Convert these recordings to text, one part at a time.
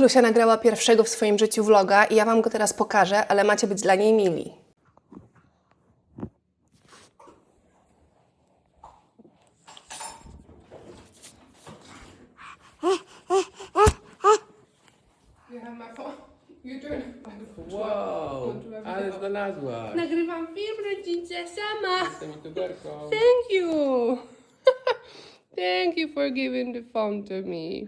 Klusia nagrała pierwszego w swoim życiu vloga i ja Wam go teraz pokażę, ale macie być dla niej mili. Wow, ale znalazłaś. Nagrywam film rodzice sama. Jestem youtuberką. Thank you. Thank you for giving the phone to me.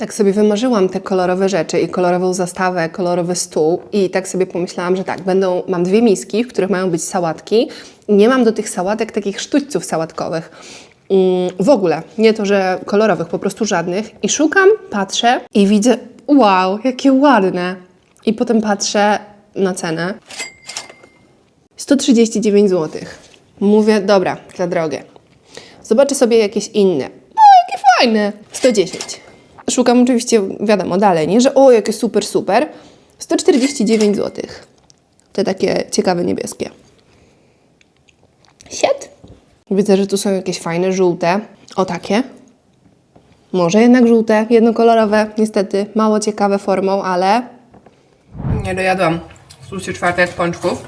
Tak sobie wymarzyłam te kolorowe rzeczy i kolorową zastawę, kolorowy stół i tak sobie pomyślałam, że tak, będą, mam dwie miski, w których mają być sałatki nie mam do tych sałatek takich sztućców sałatkowych. Mm, w ogóle, nie to, że kolorowych, po prostu żadnych. I szukam, patrzę i widzę, wow, jakie ładne. I potem patrzę na cenę. 139 zł. Mówię, dobra, za drogie. Zobaczę sobie jakieś inne. O, jakie fajne! 110. Szukam oczywiście, wiadomo, dalej, nie? Że o, jakie super, super. 149 zł. Te takie ciekawe niebieskie. Sied. Widzę, że tu są jakieś fajne, żółte. O, takie. Może jednak żółte, jednokolorowe. Niestety, mało ciekawe formą, ale... Nie dojadłam tłusty czwartek pączków.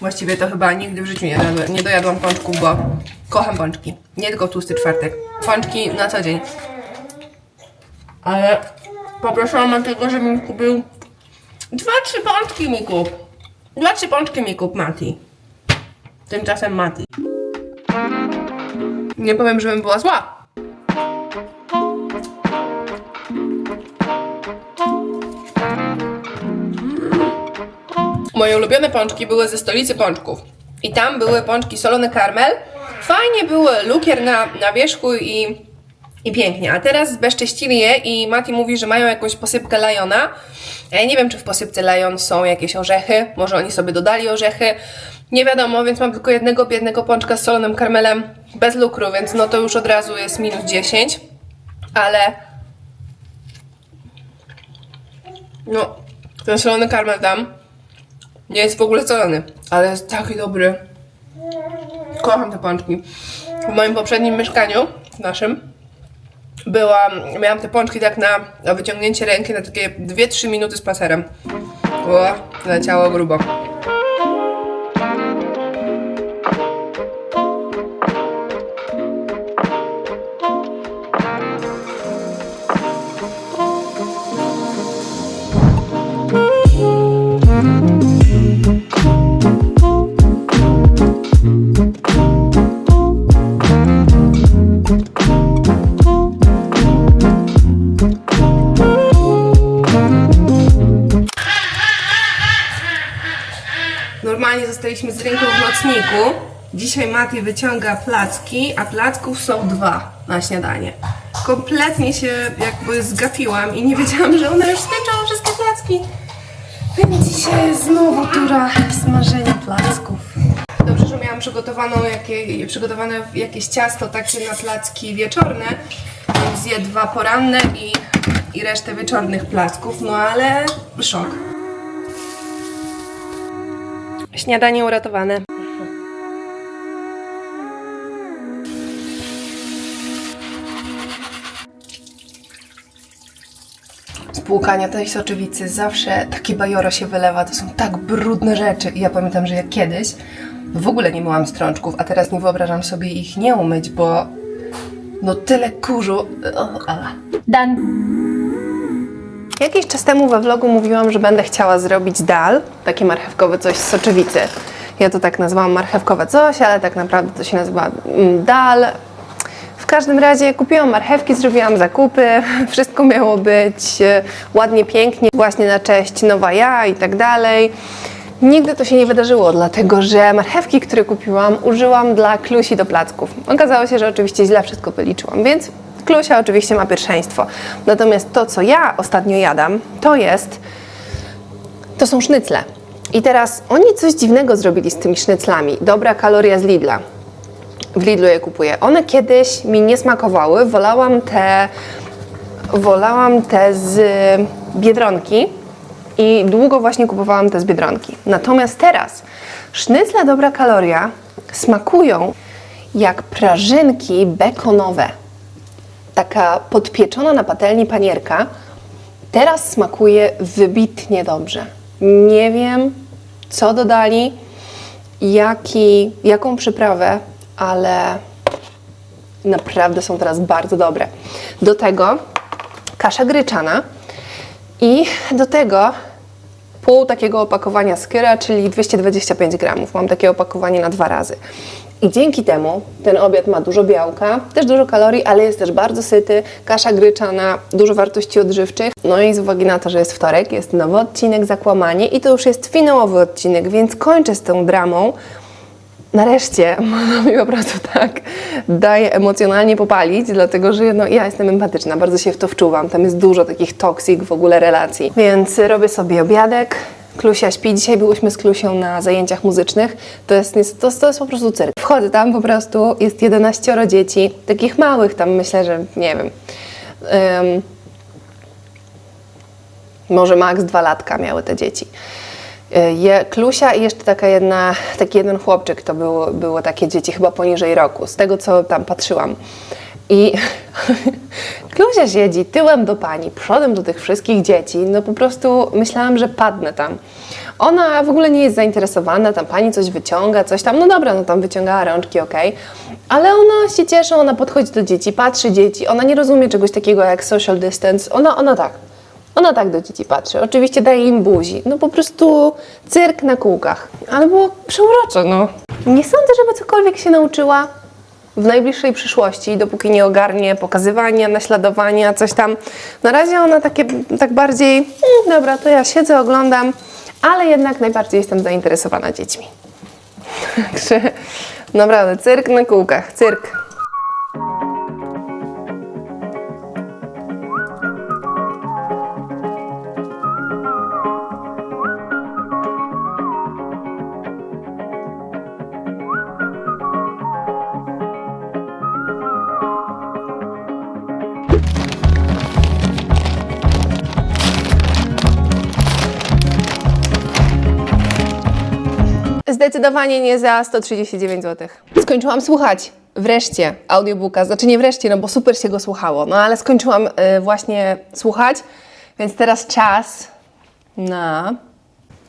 Właściwie to chyba nigdy w życiu nie, dojadłem- nie dojadłam pączków, bo kocham pączki. Nie tylko w tłusty czwartek. Pączki na co dzień. Ale poprosiłam Matiego, żeby mi kupił dwa, trzy pączki mi kup. Dwa, trzy pączki mi kup, Mati. Tymczasem Mati. Nie powiem, żebym była zła. Moje ulubione pączki były ze stolicy pączków. I tam były pączki solony karmel. Fajnie były lukier na, na wierzchu i, i pięknie. A teraz zbezcześcili je i Mati mówi, że mają jakąś posypkę lajona. Ja nie wiem, czy w posypce lajon są jakieś orzechy. Może oni sobie dodali orzechy. Nie wiadomo, więc mam tylko jednego biednego pączka z solonym karmelem bez lukru, więc no to już od razu jest minus 10. Ale no, ten solony karmel tam nie jest w ogóle solony, ale jest taki dobry. Kocham te pączki. W moim poprzednim mieszkaniu, naszym, byłam, miałam te pączki tak na, na wyciągnięcie ręki na takie 2-3 minuty spacerem. O, leciało grubo. Dzisiaj Mati wyciąga placki, a placków są dwa na śniadanie. Kompletnie się jakby zgapiłam i nie wiedziałam, że one już skończyły wszystkie placki. Więc dzisiaj jest znowu tura smażenia placków. Dobrze, że miałam przygotowaną jakie, przygotowane jakieś ciasto takie na placki wieczorne, więc zje dwa poranne i, i resztę wieczornych placków, no ale szok. Śniadanie uratowane. Płukania tej soczewicy zawsze takie bajoro się wylewa. To są tak brudne rzeczy. I ja pamiętam, że ja kiedyś w ogóle nie myłam strączków, a teraz nie wyobrażam sobie ich nie umyć, bo no tyle kurzu. Done. Jakiś czas temu we vlogu mówiłam, że będę chciała zrobić dal, takie marchewkowe coś z soczewicy. Ja to tak nazwałam marchewkowe coś, ale tak naprawdę to się nazywa mm, dal. Każdym razie kupiłam marchewki, zrobiłam zakupy, wszystko miało być e, ładnie, pięknie, właśnie na cześć nowa ja i tak dalej. Nigdy to się nie wydarzyło, dlatego że marchewki, które kupiłam, użyłam dla Klusi do placków. Okazało się, że oczywiście źle wszystko wyliczyłam, więc Klusia oczywiście ma pierwszeństwo. Natomiast to, co ja ostatnio jadam, to jest to są sznycle. I teraz oni coś dziwnego zrobili z tymi sznyclami. Dobra kaloria z Lidla. W Lidlu je kupuję. One kiedyś mi nie smakowały. Wolałam te, wolałam te z Biedronki i długo właśnie kupowałam te z Biedronki. Natomiast teraz sznycle dobra kaloria smakują jak prażynki bekonowe. Taka podpieczona na patelni panierka teraz smakuje wybitnie dobrze. Nie wiem, co dodali, jaki, jaką przyprawę, ale naprawdę są teraz bardzo dobre. Do tego kasza gryczana i do tego pół takiego opakowania skyra, czyli 225 gramów. Mam takie opakowanie na dwa razy. I dzięki temu ten obiad ma dużo białka, też dużo kalorii, ale jest też bardzo syty. Kasza gryczana, dużo wartości odżywczych. No i z uwagi na to, że jest wtorek, jest nowy odcinek Zakłamanie i to już jest finałowy odcinek, więc kończę z tą dramą. Nareszcie można mi po prostu tak daje emocjonalnie popalić, dlatego że no, ja jestem empatyczna, bardzo się w to wczuwam. Tam jest dużo takich toksik w ogóle relacji. Więc robię sobie obiadek. Klusia śpi. Dzisiaj byłyśmy z Klusią na zajęciach muzycznych. To jest, to, to jest po prostu cyrk. Wchodzę tam po prostu, jest 11 dzieci, takich małych tam myślę, że nie wiem. Ym, może maks dwa latka miały te dzieci. Y, Je, Klusia i jeszcze taka jedna, taki jeden chłopczyk, to było, było takie dzieci chyba poniżej roku, z tego co tam patrzyłam. I Klusia siedzi tyłem do pani, przodem do tych wszystkich dzieci, no po prostu myślałam, że padnę tam. Ona w ogóle nie jest zainteresowana, tam pani coś wyciąga, coś tam, no dobra, no tam wyciągała rączki, okej, ale ona się cieszy, ona podchodzi do dzieci, patrzy dzieci, ona nie rozumie czegoś takiego jak social distance, ona, ona tak, ona tak do dzieci patrzy. Oczywiście daje im buzi. No po prostu cyrk na kółkach. Ale było przeurocze, no. Nie sądzę, żeby cokolwiek się nauczyła w najbliższej przyszłości, dopóki nie ogarnie pokazywania, naśladowania, coś tam. Na razie ona takie, tak bardziej, "Mm, dobra, to ja siedzę, oglądam, ale jednak najbardziej jestem zainteresowana dziećmi. Także naprawdę, cyrk na kółkach, cyrk. Zdecydowanie nie za 139 zł. Skończyłam słuchać wreszcie audiobooka. Znaczy nie wreszcie, no bo super się go słuchało. No ale skończyłam y, właśnie słuchać, więc teraz czas na.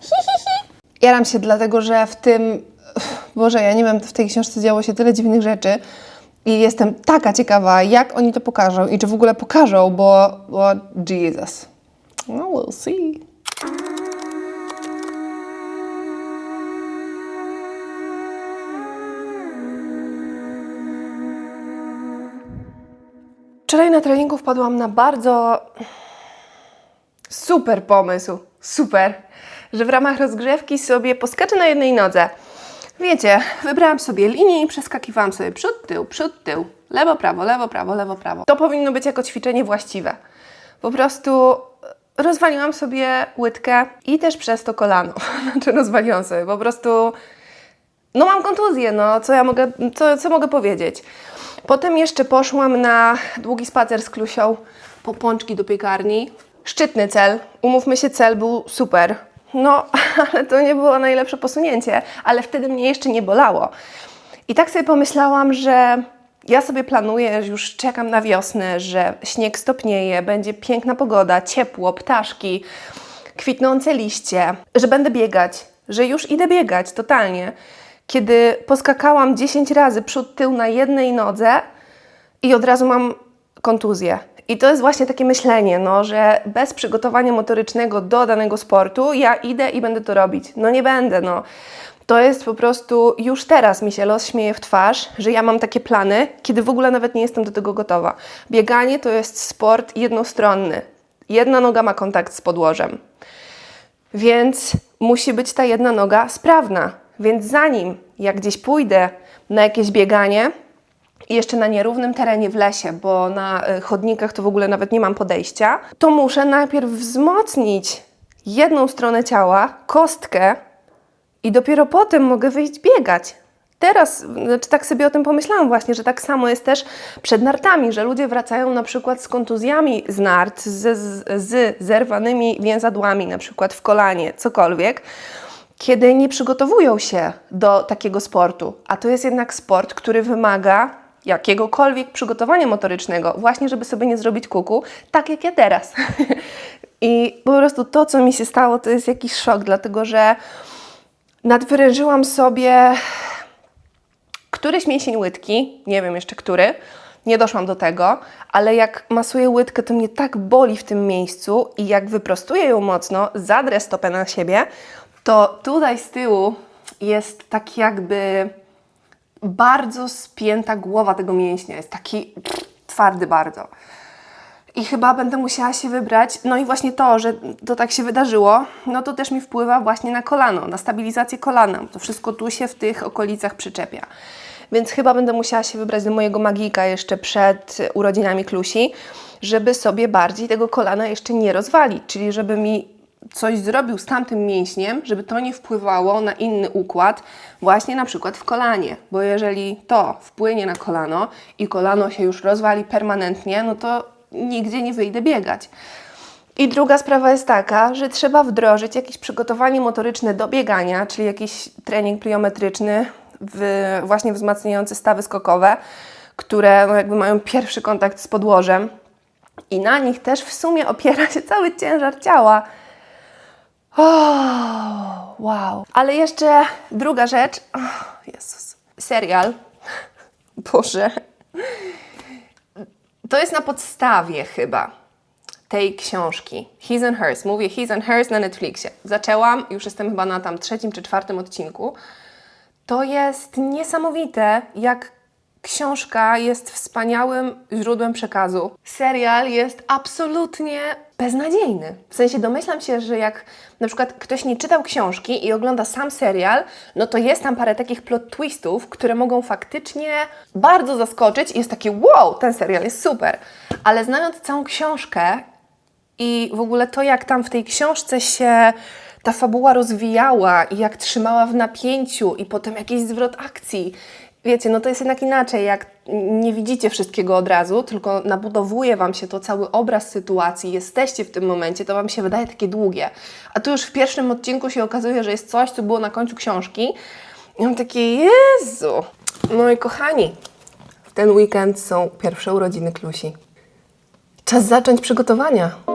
Jaram się dlatego, że w tym. Boże, ja nie wiem, w tej książce działo się tyle dziwnych rzeczy. I jestem taka ciekawa, jak oni to pokażą i czy w ogóle pokażą, bo, bo Jesus. No, we'll see. Wczoraj na treningu wpadłam na bardzo super pomysł, super, że w ramach rozgrzewki sobie poskaczę na jednej nodze. Wiecie, wybrałam sobie linię i przeskakiwałam sobie przód, tył, przód, tył, lewo, prawo, lewo, prawo, lewo, prawo. To powinno być jako ćwiczenie właściwe. Po prostu rozwaliłam sobie łydkę i też przez to kolano. Znaczy rozwaliłam sobie, po prostu no mam kontuzję, no co ja mogę, co, co mogę powiedzieć. Potem jeszcze poszłam na długi spacer z Klusią po pączki do piekarni. Szczytny cel, umówmy się, cel był super. No, ale to nie było najlepsze posunięcie, ale wtedy mnie jeszcze nie bolało. I tak sobie pomyślałam, że ja sobie planuję, że już czekam na wiosnę, że śnieg stopnieje, będzie piękna pogoda, ciepło, ptaszki, kwitnące liście, że będę biegać, że już idę biegać totalnie. Kiedy poskakałam 10 razy przód, tył na jednej nodze i od razu mam kontuzję. I to jest właśnie takie myślenie, no, że bez przygotowania motorycznego do danego sportu ja idę i będę to robić. No nie będę, no. To jest po prostu, już teraz mi się los śmieje w twarz, że ja mam takie plany, kiedy w ogóle nawet nie jestem do tego gotowa. Bieganie to jest sport jednostronny. Jedna noga ma kontakt z podłożem. Więc musi być ta jedna noga sprawna. Więc zanim ja gdzieś pójdę na jakieś bieganie, i jeszcze na nierównym terenie w lesie, bo na y, chodnikach to w ogóle nawet nie mam podejścia, to muszę najpierw wzmocnić jedną stronę ciała, kostkę i dopiero potem mogę wyjść biegać. Teraz, znaczy tak sobie o tym pomyślałam właśnie, że tak samo jest też przed nartami, że ludzie wracają na przykład z kontuzjami z nart, z, z, z zerwanymi więzadłami, na przykład w kolanie, cokolwiek, kiedy nie przygotowują się do takiego sportu. A to jest jednak sport, który wymaga jakiegokolwiek przygotowania motorycznego, właśnie żeby sobie nie zrobić kuku, tak jak ja teraz. I po prostu to, co mi się stało, to jest jakiś szok, dlatego że nadwyrężyłam sobie któryś mięsień łydki, nie wiem jeszcze który, nie doszłam do tego, ale jak masuję łydkę, to mnie tak boli w tym miejscu i jak wyprostuję ją mocno, zadrę stopę na siebie, to tutaj z tyłu jest tak jakby bardzo spięta głowa tego mięśnia, jest taki twardy bardzo. I chyba będę musiała się wybrać. No i właśnie to, że to tak się wydarzyło, no to też mi wpływa właśnie na kolano, na stabilizację kolana. To wszystko tu się w tych okolicach przyczepia. Więc chyba będę musiała się wybrać do mojego magika jeszcze przed urodzinami Klusi, żeby sobie bardziej tego kolana jeszcze nie rozwalić. Czyli żeby mi coś zrobił z tamtym mięśniem, żeby to nie wpływało na inny układ, właśnie na przykład w kolanie. Bo jeżeli to wpłynie na kolano i kolano się już rozwali permanentnie, no to nigdzie nie wyjdę biegać. I druga sprawa jest taka, że trzeba wdrożyć jakieś przygotowanie motoryczne do biegania, czyli jakiś trening pliometryczny, właśnie wzmacniający stawy skokowe, które no jakby mają pierwszy kontakt z podłożem. I na nich też w sumie opiera się cały ciężar ciała. O, wow. Ale jeszcze druga rzecz. O, Jezus. Serial. Boże. To jest na podstawie chyba tej książki. His and Hers. Mówię His and Hers na Netflixie. Zaczęłam, już jestem chyba na tam trzecim czy czwartym odcinku. To jest niesamowite, jak książka jest wspaniałym źródłem przekazu. Serial jest absolutnie beznadziejny. W sensie domyślam się, że jak na przykład ktoś nie czytał książki i ogląda sam serial, no to jest tam parę takich plot twistów, które mogą faktycznie bardzo zaskoczyć i jest takie wow, ten serial jest super. Ale znając całą książkę i w ogóle to, jak tam w tej książce się ta fabuła rozwijała i jak trzymała w napięciu i potem jakiś zwrot akcji. Wiecie, no to jest jednak inaczej, jak nie widzicie wszystkiego od razu, tylko nabudowuje Wam się to cały obraz sytuacji, jesteście w tym momencie, to Wam się wydaje takie długie. A tu już w pierwszym odcinku się okazuje, że jest coś, co było na końcu książki. I mam takie, Jezu! No i kochani, w ten weekend są pierwsze urodziny Klusi. Czas zacząć przygotowania.